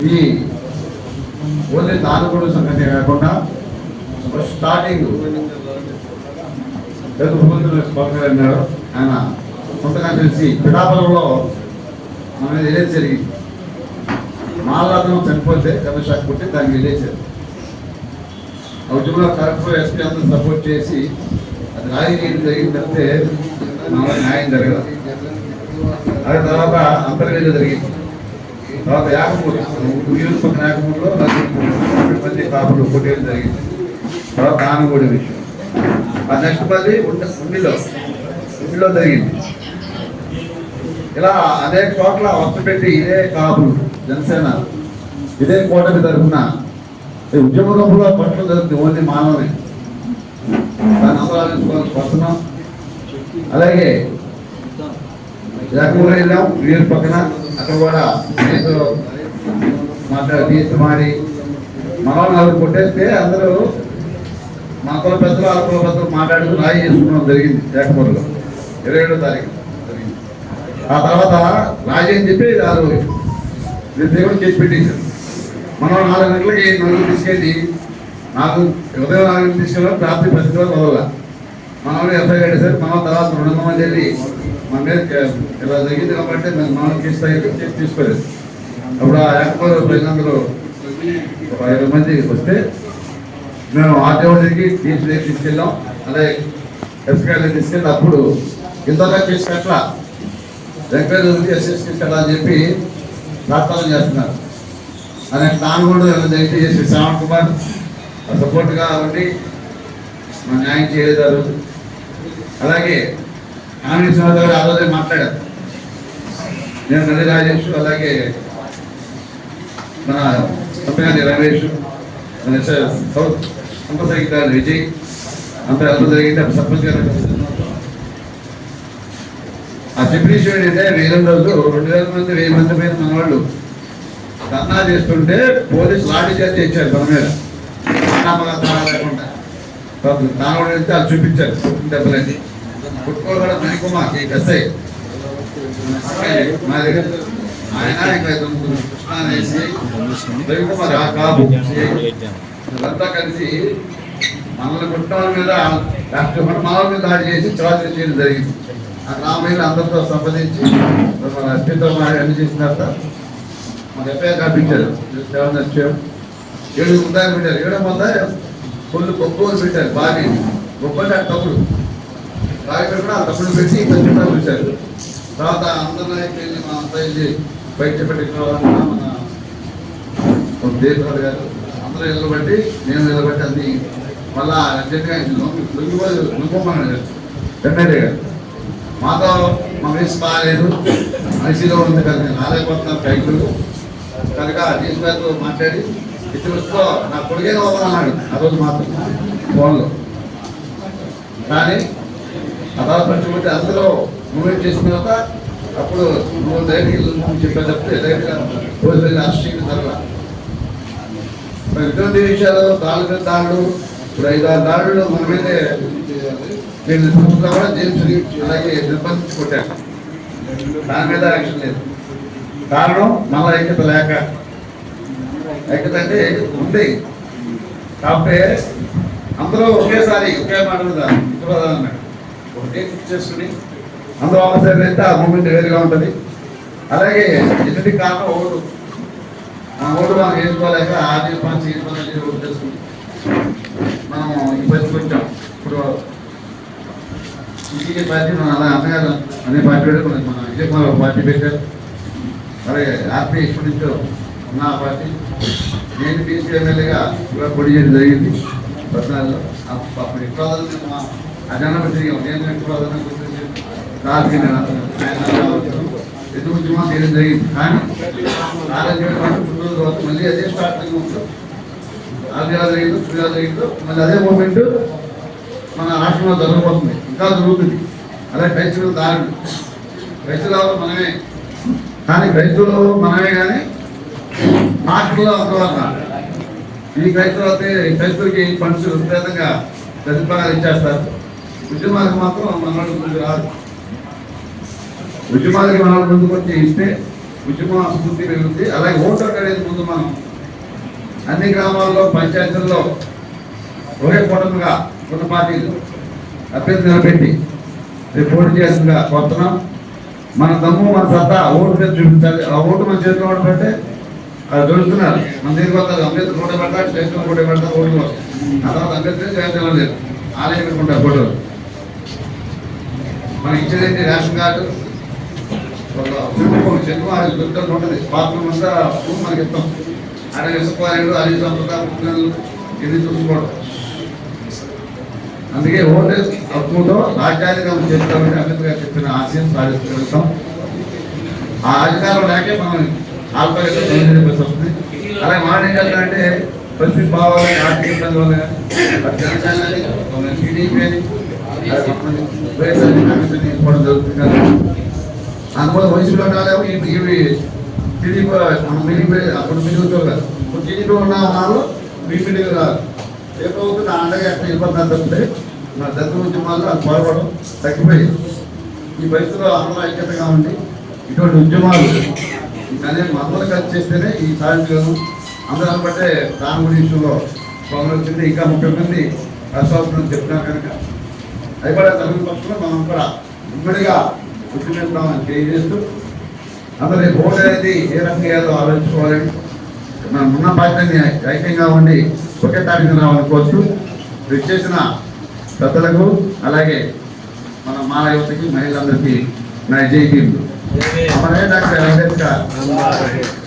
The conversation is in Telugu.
ఇది ఓన్లీ దానకుడు సంగతి కాకుండా స్టార్టింగ్ తెలుగు ముఖ్యమంత్రి స్పీకర్ అన్నారు. ఆయన కొంతగా తెలిసి పిఠాపురంలో మన మీద విలేజ్ జరిగింది మాలాదం చనిపోతే కమిషాక్ పుట్టి దాన్ని విలేచారు ఆ ఉద్యమంలో కరెక్ట్ ఎస్పీ అందరూ సపోర్ట్ చేసి అది రాజకీయం జరిగిందంటే మనకు న్యాయం జరగదు. ఆ తర్వాత అంతర్వేది జరిగింది. తర్వాత యాగపూడి ఊరు పక్కన యాకమూరులో మంది కాపులు కొట్టేయడం జరిగింది. తర్వాత ఆనగూడి విషయం. ఆ నెక్స్ట్ మళ్ళీ ఉండ ఉండిలో ఉండిలో జరిగింది. ఇలా అనేక చోట్ల వస్తు పెట్టి ఇదే కాపులు జనసేన ఇదే కూటమి తరఫున ఈ ఉద్యమ రూపంలో పట్ల జరుగుతుంది. ఓన్లీ మానవుని దాన్ని ఆలోచించుకోవాల్సి వస్తున్నాం అలాగే యాకమూరు వెళ్ళాం వీరు పక్కన అక్కడ కూడా నేను మాట్లాడి తీసి మాడి నలుగురు కొట్టేస్తే అందరూ మా కుల పెద్దలు ఆ కుల పెద్దలు మాట్లాడుతూ రాయి చేసుకోవడం జరిగింది ఏకమూరులో ఇరవై ఏడో తారీఖు జరిగింది. ఆ తర్వాత రాజీ అని చెప్పి వాళ్ళు వీళ్ళు దేవుడు చేసి పెట్టేశారు మనం నాలుగు గంటలకి నలుగురు తీసుకెళ్ళి నాకు ఉదయం నాలుగు గంటలకు తీసుకెళ్ళాం రాత్రి పది వరకు వదల మనం ఎఫ్ఐఆర్ సార్. మన తర్వాత రెండు వందల మంది వెళ్ళి మన మీద ఇలా జరిగింది కాబట్టి మేము మనం కేసు తీసుకోలేదు. అప్పుడు ఆ ఏకమూరు ప్రజలందరూ ఒక ఐదు మంది వస్తే మేము ఆర్టీఓ దగ్గరికి టీసీ దగ్గర తీసుకెళ్ళాం. అలాగే ఎస్కాయలు తీసుకెళ్ళి అప్పుడు ఇంతగా తీసుకెట్లా కట్ల ఉంది ఎస్ఎస్ తీసుకెళ్ళాలని చెప్పి ప్రార్థన చేస్తున్నారు. అనే తాను కూడా దయచేసి చేసి శ్రావణ్ కుమార్ సపోర్ట్గా ఉండి మా న్యాయం చేయలేదు అలాగే ఆమె సింహారావు గారు ఆ రోజే మాట్లాడారు. నేను నల్లి రాజేష్ అలాగే మన కంపెనీ రమేష్ మన సౌత్ సంపద విజయ్ అంత ఎంత జరిగింది. అప్పుడు సర్పంచ్ గారు ఆ చెప్పిన విషయం ఏంటంటే రోజు రెండు వేల మంది వెయ్యి మంది మీద మన వాళ్ళు ధర్నా చేస్తుంటే పోలీసు లాఠీ చేసి ఇచ్చారు మన మీద లేకుండా. తాను వెళ్తే అది చూపించారు దెబ్బలని పుట్టుకోగల మణికుమార్ ఎస్ఐ మా దగ్గర ఆయన ఇంకా ఇద్దరు కృష్ణ అనేసి రవికుమార్ ఆ కాపు కలిసి మనల్ని కుటుంబాల మీద రాష్ట్ర మనమాల మీద దాడి చేసి చోదరి చేయడం జరిగింది ఆ గ్రామీణ అందరితో సంప్రదించి మన ఎస్పీతో అన్ని చేసిన తర్వాత మన ఎఫ్ఐఆర్ కాపించారు సెవెన్ వచ్చాం ఏడు ముద్దాలు పెట్టారు కొన్ని కొబ్బరి పెట్టారు బాగా గొప్ప తప్పుడు బాగా పెట్టిన తప్పుడు పెట్టి ఖచ్చితంగా పిలిచారు తర్వాత అందరూ వెళ్ళి మా అంతా వెళ్ళి బయట పెట్టుకోవాలన్నా మన ఒక దేవరాలు గారు అందరూ నిలబట్టి నేను నిలబట్టి అన్ని మళ్ళా అర్జెంట్గా లొంగిపోయి లొంగిపోమన్నాడు ఎమ్మెల్యే గారు మాతో మా వయసు బాగాలేదు. ఐసీలో ఉంది కదా నేను రాలేకపోతున్నాను కైకులు కనుక డీసీ గారితో మాట్లాడి ఇతరులతో నా కొడుకే కావాలన్నాడు ఆ రోజు మాత్రం. ఫోన్లో. కానీ అదాల పంచుకుంటే అందులో మూమెంట్ చేసిన తర్వాత అప్పుడు నువ్వు ధైర్యం చెప్పే చెప్తే ధైర్యంగా రోజు వెళ్ళి అరెస్ట్ చేయడం జరగల మరి ఇటువంటి విషయాలు దాడుల దాడులు ఇప్పుడు ఐదు ఆరు దాడులు మన మీదే నేను నిర్బంధించడం కూడా జేమ్స్ అలాగే నిర్బంధించి కొట్టాను. దాని మీద యాక్షన్ లేదు. కారణం మన ఐక్యత లేక ఐక్యత ఉంది కాకపోతే అందరూ ఒకేసారి ఒకే మాట మీద ఒకటే ఫిక్స్ చేసుకుని అందరూ ఒకసారి అయితే ఆ మూమెంట్ వేరుగా ఉంటుంది. అలాగే ఎన్నిటి కారణం ఓటు. మన ఓటు మనం వేసుకోలేక ఆది పంచి ఈ ఓటు చేసుకుని మనం ఈ పరిస్థితి వచ్చాం. ఇప్పుడు ఈ పార్టీ మన అలా అన్నగారు అనే పార్టీ పెట్టుకున్నాం మన విజయకుమార్ పార్టీ పెట్టారు. అలాగే ఆర్పీ ఇప్పటి నుంచో నా పార్టీ నేను టీసీ ఎమ్మెల్యేగా కూడా పొడి చేయడం జరిగింది. పద్నాలుగులో. అప్ప- అప్పుడు ఎక్కువ అజానా తిరిగాం నేను ఎక్కువ రాజకీయ ఎందుకు ఉద్యమం చేయడం జరిగింది. కానీ నాలుగు తర్వాత మళ్ళీ అదే స్టార్టింగ్ అయింది నాలుగు జరిగిందో తొమ్మిది జరిగిందో మళ్ళీ అదే మూమెంట్ మన రాష్ట్రంలో జరగబోతుంది. ఇంకా జరుగుతుంది. అదే క్రైస్తవులు దారుడు క్రైస్తవులు మనమే కానీ క్రైస్తవులు మనమే కానీ మాటల్లో అందువల్ల ఈ క్రైస్తవులు అయితే ఈ క్రైస్తవులకి ఫండ్స్ విపరీతంగా ప్రతిఫలాలు ఇచ్చేస్తారు. ఉద్యమాలకు మాత్రం మన వాళ్ళు ముందుకు రాదు. ఉద్యమాలకి మనవాళ్ళు ముందుకు వచ్చి ఇస్తే ఉద్యమ స్ఫూర్తి పెరుగుతుంది అలాగే ఓటర్ అనేది ముందు మనం అన్ని గ్రామాల్లో పంచాయతీల్లో ఒకే కూటమిగా ఉన్న పార్టీలు అభ్యర్థి నిలబెట్టి రేపు పోటీ చేస్తుందిగా కొత్తనం మన దమ్ము మన సత్తా ఓటు మీద చూపించాలి. ఆ ఓటు మన చేతిలో ఉండబట్టే దొరుకుతున్నారు. మన దగ్గరికి వస్తారు. అంబేద్కర్ ఫోటో పెడతా స్టేషన్ ఫోటో పెడతా ఓటు ఆ తర్వాత అంబేద్కర్ జయంతి లేదు. ఆలయం పెట్టుకుంటారు ఫోటోలు. మనం ఇచ్చేది రేషన్ కార్డు. ఒక చెట్టు అది దొరుకుతుంది ఉంటుంది బాత్రూమ్ అంతా ఫుడ్ మనకి ఇస్తాం. అక్కడ ఇసుకువారు అది సంపద ఇది చూసుకోవడం. అందుకే ఓటు హక్కుతో రాజ్యాంగం చేస్తామని అంబేద్కర్ చెప్పిన ఆశయం సాధించగలుగుతాం. ఆ అధికారం లేకే మనం ఆల్పరేషన్ పరిస్థితి వస్తుంది అలాగే మాట ఏం చేస్తారంటే పరిస్థితి బావాలి ఆర్థిక ఇబ్బంది వల్ల తీసుకోవడం జరుగుతుంది అందువల్ల వయసులో కాలేము ఇవి టీడీపీ అప్పుడు మిగులుతారు కదా ఇప్పుడు టీడీపీ ఉన్న వాళ్ళు మీ మీటింగ్ రాదు ఏ ప్రభుత్వం నా అండగా ఎక్కడ ఇబ్బంది తప్పితే నా దగ్గర ఉద్యమాల్లో అది పాల్గొనడం తగ్గిపోయింది ఈ పరిస్థితిలో అందరూ ఐక్యతగా ఉండి ఇటువంటి ఉద్యమాలు కానీ మందలు ఖర్చు చేస్తేనే ఈ సాధించగలను అందరూ బట్టే దాని గురించిలో స్వామి వచ్చింది ఇంకా ముప్పై మంది అశ్వాసం చెప్తున్నారు కనుక. అది కూడా తమిళ పక్షంలో మనం కూడా ఉమ్మడిగా ఉద్యమిస్తామని తెలియజేస్తూ అందరి ఓటు అనేది ఏ రకంగా ఆలోచించుకోవాలని మనం ఉన్న పార్టీని ఐక్యంగా ఉండి ఒకే తారీఖు రావాలనుకోవచ్చు. కోరుతూ చేసిన పెద్దలకు అలాగే మన మాల యువతకి మహిళలందరికీ నా జై हमारे डॉक्टर अम्बेडकर